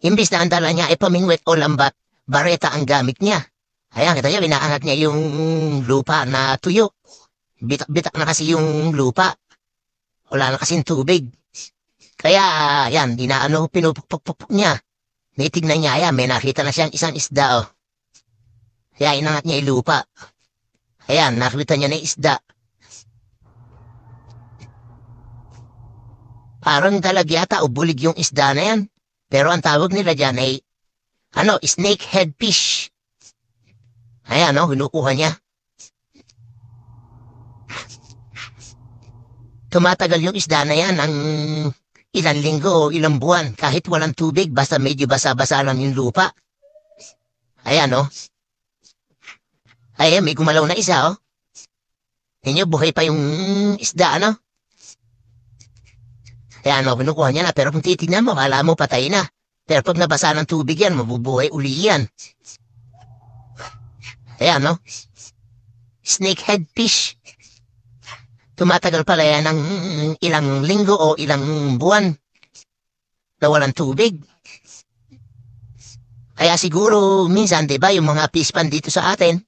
Imbis na ang dala niya ay pamingwit o lambat, bareta ang gamit niya. Ayan, kita niya, binaangat niya yung lupa na tuyo. Bitak-bitak na kasi yung lupa. Wala na kasing tubig. Kaya, yan, dinaano, pinupukpukpuk niya. Nitignan niya, ayan, may nakita na siyang isang isda, oh. Kaya inangat niya yung lupa. Ayan, nakita niya na isda. Parang dalag yata o yung isda na yan. Pero ang tawag nila dyan ay, ano, snakehead fish. Ayan, no, hinukuha niya. Tumatagal yung isda na yan ng ilang linggo o ilang buwan kahit walang tubig basta medyo basa-basa lang yung lupa. Ayan, no. Ayan, may gumalaw na isa, oh. Inyo, buhay pa yung isda, ano? Kaya ano, kinukuha niya na. Pero kung titignan mo, kala mo patay na. Pero pag nabasa ng tubig yan, mabubuhay uli yan. Ayan, no? Snakehead fish. Tumatagal pala yan ng ilang linggo o ilang buwan na walang tubig. Kaya siguro, minsan, di ba, yung mga fish pan dito sa atin,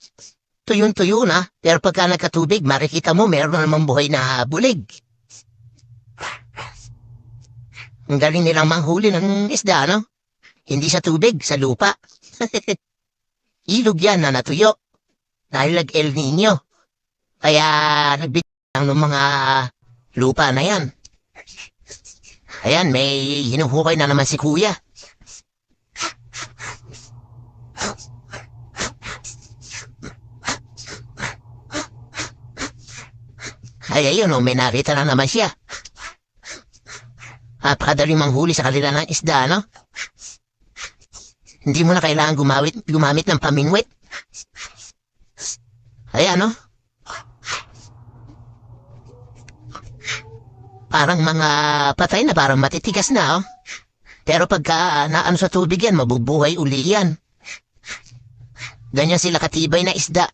tuyong-tuyo na, pero pagka nagkatubig, makikita mo, meron na namang buhay na bulig. Ang galing nilang manghuli ng isda, no? Hindi sa tubig, sa lupa. Ilog yan na natuyo. Dahil nag El Nino. Kaya nagbigay ng mga lupa na yan. Ayan, may hinuhukay na naman si kuya. Ay, ayun, oh, may nakita na naman siya. Napakadaling manghuli sa kanila ng isda, no? Hindi mo na kailangan gumamit, gumamit ng pamingwit. Ayan, no? Parang mga patay na parang matitigas na, oh. Pero pagka naano sa tubig yan, mabubuhay uli yan. Ganyan sila katibay na isda.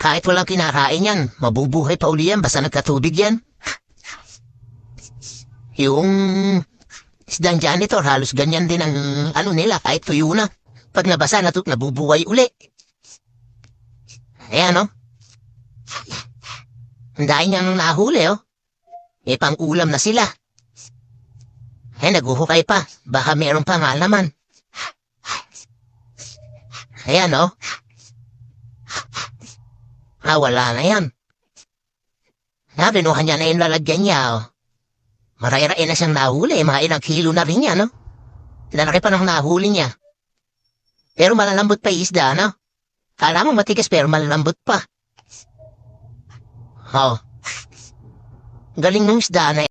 Kahit walang kinakain yan, mabubuhay pa uli yan basta nagkatubig yan. Yung isdang janitor, halos ganyan din ang ano nila, kahit tuyo na. Pag nabasa na to, nabubuhay uli. Ayan, no? Ang dahil niyang nahuli, oh. May pang-ulam na sila. Eh, naguhukay pa. Baka meron pa nga naman. Ayan, oh. Ah, wala na yan. Ah, binuha niya na yung lalagyan niya, oh. Maraya-raya na siyang nahuli. Mga ilang kilo na rin yan, no? Lalaki pa ng nahuli niya. Pero malalambot pa yung isda, no? Kala mo matigas pero malalambot pa. Oh. Galing ng isda na